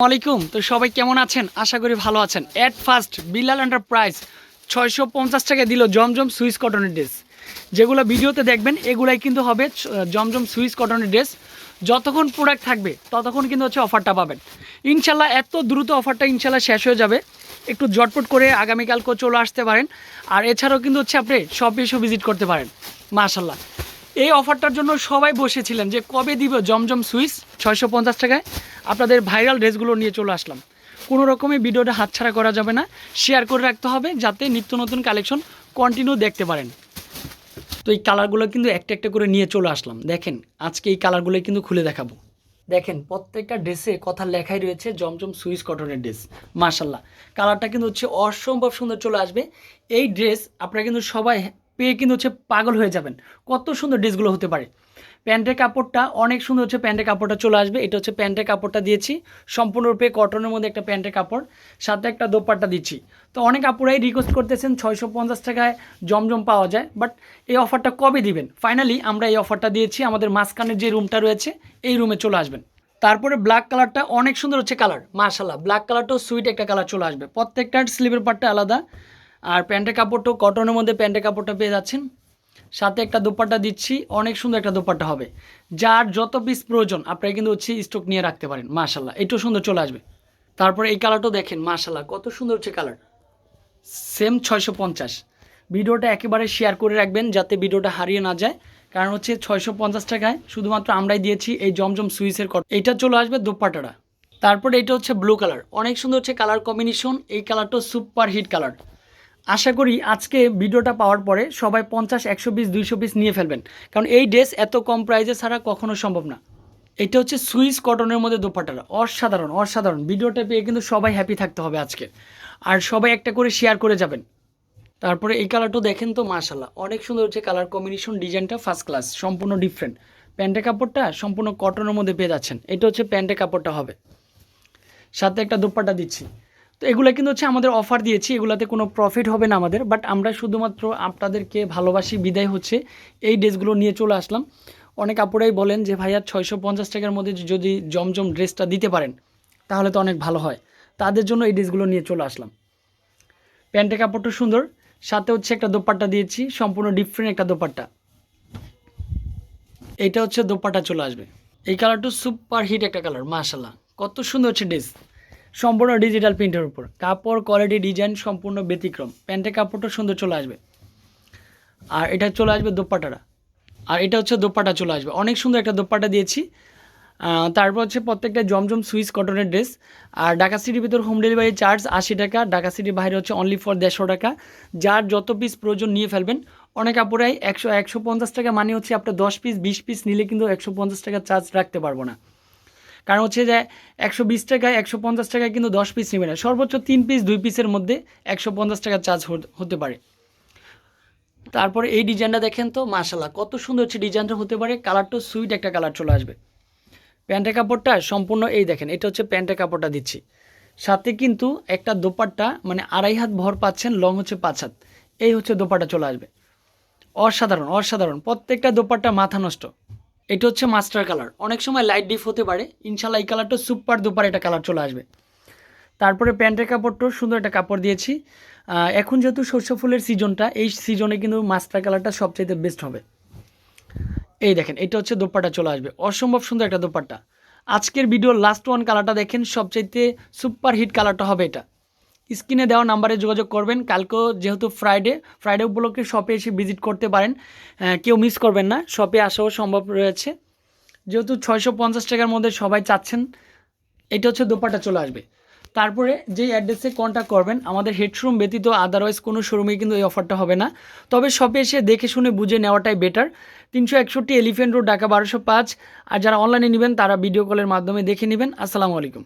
আলাইকুম তো সবাই কেমন আছেন? আশা করি ভালো আছেন। অ্যাট ফার্স্ট বিলাল এন্টারপ্রাইজ ছয়শো পঞ্চাশ টাকা দিল জমজম সুইস কটনের ড্রেস। যেগুলো ভিডিওতে দেখবেন, এগুলাই কিন্তু হবে জমজম সুইস কটনের ড্রেস। যতক্ষণ প্রোডাক্ট থাকবে, ততক্ষণ কিন্তু হচ্ছে অফারটা পাবেন। ইনশাল্লাহ এত দ্রুত অফারটা ইনশাল্লাহ শেষ হয়ে যাবে। একটু জটপট করে আগামীকালকেও চলে আসতে পারেন। আর এছাড়াও কিন্তু হচ্ছে আপনি সব এসেও ভিজিট করতে পারেন। মাশাল্লাহ। এই অফারটার জন্য সবাই বসেছিলেন যে কবে দিব জমজম সুইচ ছয়শো পঞ্চাশ টাকায়? আপনাদের ভাইরাল ড্রেসগুলো নিয়ে চলে আসলাম। কোনো রকমই ভিডিওটা হাতছাড়া করা যাবে না। শেয়ার করে রাখতে হবে যাতে নিত্য নতুন কালেকশন কন্টিনিউ দেখতে পারেন। তো এই কালারগুলো কিন্তু একটা একটা করে নিয়ে চলে আসলাম। দেখেন, আজকে এই কালারগুলো কিন্তু খুলে দেখাবো। দেখেন, প্রত্যেকটা ড্রেসে কথা লেখাই রয়েছে জমজম সুইস কটনের ড্রেস। মাশাল্লাহ কালারটা কিন্তু হচ্ছে অসম্ভব সুন্দর চলে আসবে। এই ড্রেস আপনারা কিন্তু সবাই পেয়ে কিন্তু হচ্ছে পাগল হয়ে যাবেন। কত সুন্দর ড্রেসগুলো হতে পারে। প্যান্টের কাপড়টা, অনেক সুন্দর হচ্ছে প্যান্টের কাপড়টা চলে আসবে। এটা হচ্ছে প্যান্টের কাপড়টা দিয়েছি। সম্পূর্ণরূপে কটনের মধ্যে একটা প্যান্টের কাপড়। সাথে একটা দোপাট্টা দিচ্ছি। তো অনেক আপুরাই রিকোয়েস্ট করতেছেন ছয়শো পঞ্চাশ টাকায় জমজম পাওয়া যায়। বাট এই অফারটা কবে দিবেন? ফাইনালি আমরা এই অফারটা দিয়েছি। আমাদের মাঝখানের যে রুমটা রয়েছে, এই রুমে চলে আসবেন। তারপরে ব্ল্যাক কালারটা অনেক সুন্দর হচ্ছে কালার মার্শাল্লাহ ব্ল্যাক কালারটাও সুইট একটা কালার চলে আসবে। প্রত্যেকটার স্লিভের পার্টটা আলাদা। আর প্যান্টের কাপড়টাও কটনের মধ্যে প্যান্টের কাপড়টা পেয়ে যাচ্ছেন। সাথে একটা দোপাট্টা দিচ্ছি, অনেক সুন্দর একটা দোপাট্টা হবে। যার যত পিস প্রয়োজন, আপনারা কিন্তু হচ্ছে স্টক নিয়ে রাখতে পারেন মাশাল্লাহ এটাও সুন্দর চলে আসবে। তারপরে এই কালারটাও দেখেন মাশাল্লাহ কত সুন্দর হচ্ছে কালার সেম ছয়শো পঞ্চাশ। ভিডিওটা একেবারে শেয়ার করে রাখবেন, যাতে ভিডিওটা হারিয়ে না যায়। কারণ হচ্ছে ছয়শো পঞ্চাশ টাকায় শুধুমাত্র আমরাই দিয়েছি এই জমজম সুইসের কট এটা চলে আসবে দোপাট্টাটা। তারপরে এটা হচ্ছে ব্লু কালার অনেক সুন্দর হচ্ছে কালার কম্বিনেশন এই কালারটাও সুপার হিট কালার আশা করি আজকে ভিডিওটা পাওয়ার পরে সবাই পঞ্চাশ, একশো পিস, দুইশো পিস নিয়ে ফেলবেন। কারণ এই ড্রেস এত কম প্রাইসে ছাড়া কখনো সম্ভব না। এটা হচ্ছে সুইস কটনের মধ্যে দোপাট্টাটা। অসাধারণ অসাধারণ। ভিডিওটা পেয়ে কিন্তু সবাই হ্যাপি থাকতে হবে আজকে। আর সবাই একটা করে শেয়ার করে যাবেন। তারপরে এই কালারটাও দেখেন তো মাশাল্লাহ অনেক সুন্দর হচ্ছে কালার কম্বিনেশন ডিজাইনটা ফার্স্ট ক্লাস সম্পূর্ণ ডিফারেন্ট প্যান্টের কাপড়টা সম্পূর্ণ কটনের মধ্যে পেয়ে যাচ্ছেন। এটা হচ্ছে প্যান্টের কাপড়টা হবে। সাথে একটা দোপাট্টা দিচ্ছি। তো এগুলো কিন্তু হচ্ছে আমাদের অফার দিয়েছি, এগুলোতে কোনো প্রফিট হবে না আমাদের বাট আমরা শুধুমাত্র আপনাদেরকে ভালোবাসি, বিদায় হচ্ছে, এই ড্রেসগুলো নিয়ে চলে আসলাম। অনেক আপুরাই বলেন যে, ভাইয়া, ছয়শো পঞ্চাশ টাকার মধ্যে যদি জমজম ড্রেসটা দিতে পারেন, তাহলে তো অনেক ভালো হয়। তাদের জন্য এই ড্রেসগুলো নিয়ে চলে আসলাম। প্যান্টের কাপড়টা সুন্দর, সাথে হচ্ছে একটা দোপাট্টা দিয়েছি, সম্পূর্ণ ডিফারেন্ট একটা দোপাট্টা। এইটা হচ্ছে দোপাট্টা চলে আসবে। এই কালারটা সুপার হিট একটা কালার মাশাল্লাহ কত সুন্দর হচ্ছে ড্রেস। সম্পূর্ণ ডিজিটাল প্রিন্টের উপর। কাপড় কোয়ালিটি ডিজাইন সম্পূর্ণ ব্যতিক্রম। প্যান্টের কাপড়টা সুন্দর চলে আসবে। আর এটা চলে আসবে দোপাট্টাটা। আর এটা হচ্ছে দোপাট্টা চলে আসবে। অনেক সুন্দর একটা দোপাট্টা দিয়েছি। তারপর হচ্ছে প্রত্যেকটা জমজম সুইস কটনের ড্রেস। আর ঢাকা সিটির ভিতর হোম ডেলিভারি চার্জ আশি টাকা। ঢাকা সিটির বাইরে হচ্ছে অনলি ফর দেড়শো টাকা। যার যত পিস প্রয়োজন নিয়ে ফেলবেন। অনেক আপুরাই একশো একশো পঞ্চাশ টাকা মানে হচ্ছে আপনার দশ পিস বিশ পিস নিলে কিন্তু একশো পঞ্চাশ টাকা চার্জ রাখতে পারব না। কারণ হচ্ছে যে একশো বিশ টাকায়, একশো পঞ্চাশ টাকায় কিন্তু দশ পিস নেবে না। সর্বোচ্চ তিন পিস দুই পিসের মধ্যে একশো পঞ্চাশ টাকা চার্জ হতে পারে। তারপরে এই ডিজাইনটা দেখেন তো মাশাল্লাহ কত সুন্দর হচ্ছে ডিজাইনটা হতে পারে। কালারটা সুইট একটা কালার চলে আসবে। প্যান্টের কাপড়টা সম্পূর্ণ এই দেখেন, এটা হচ্ছে প্যান্টের কাপড়টা দিচ্ছি। সাথে কিন্তু একটা দোপাট্টা মানে আড়াই হাত ভর পাচ্ছেন লং হচ্ছে পাঁচ হাত। এই হচ্ছে দোপাট্টা চলে আসবে। অসাধারণ অসাধারণ, প্রত্যেকটা দোপাট্টা মাথা নষ্ট। এটা হচ্ছে মাস্টার কালার অনেক সময় লাইট ডিপ হতে পারে ইনশাল্লাহ এই কালারটা সুপার দুপার একটা কালার চলে আসবে। তারপরে প্যান্টের কাপড়টাও সুন্দর একটা কাপড় দিয়েছি। এখন যেহেতু শস্য ফুলের সিজনটা এই সিজনে কিন্তু মাস্টার কালারটা সবচাইতে বেস্ট হবে। এই দেখেন, এটা হচ্ছে দোপাট্টা চলে আসবে। অসম্ভব সুন্দর একটা দোপাট্টা। আজকের ভিডিওর লাস্ট ওয়ান কালারটা দেখেন, সবচাইতে সুপার হিট কালারটা হবে এটা। স্ক্রিনে দেওয়া নাম্বারে যোগাযোগ করবেন। কালকেও যেহেতু ফ্রাইডে ফ্রাইডে উপলক্ষে শপে এসে ভিজিট করতে পারেন। কেউ মিস করবেন না। শপে আসাও সম্ভব রয়েছে। যেহেতু ছয়শো পঞ্চাশ টাকার মধ্যে সবাই চাচ্ছেন, এটা হচ্ছে দোপাট্টা চলে আসবে। তারপরে যেই অ্যাড্রেসে কন্ট্যাক্ট করবেন, আমাদের হেডশোরুম ব্যতীত আদারওয়াইজ কোনো শোরুমে কিন্তু এই অফারটা হবে না। তবে শপে এসে দেখে শুনে বুঝে নেওয়াটাই বেটার তিনশো একষট্টি এলিফেন্ট রোড ঢাকা বারোশো পাঁচ। আর যারা অনলাইনে নেবেন, তারা ভিডিও কলের মাধ্যমে দেখে নেবেন। আসসালামু আলাইকুম।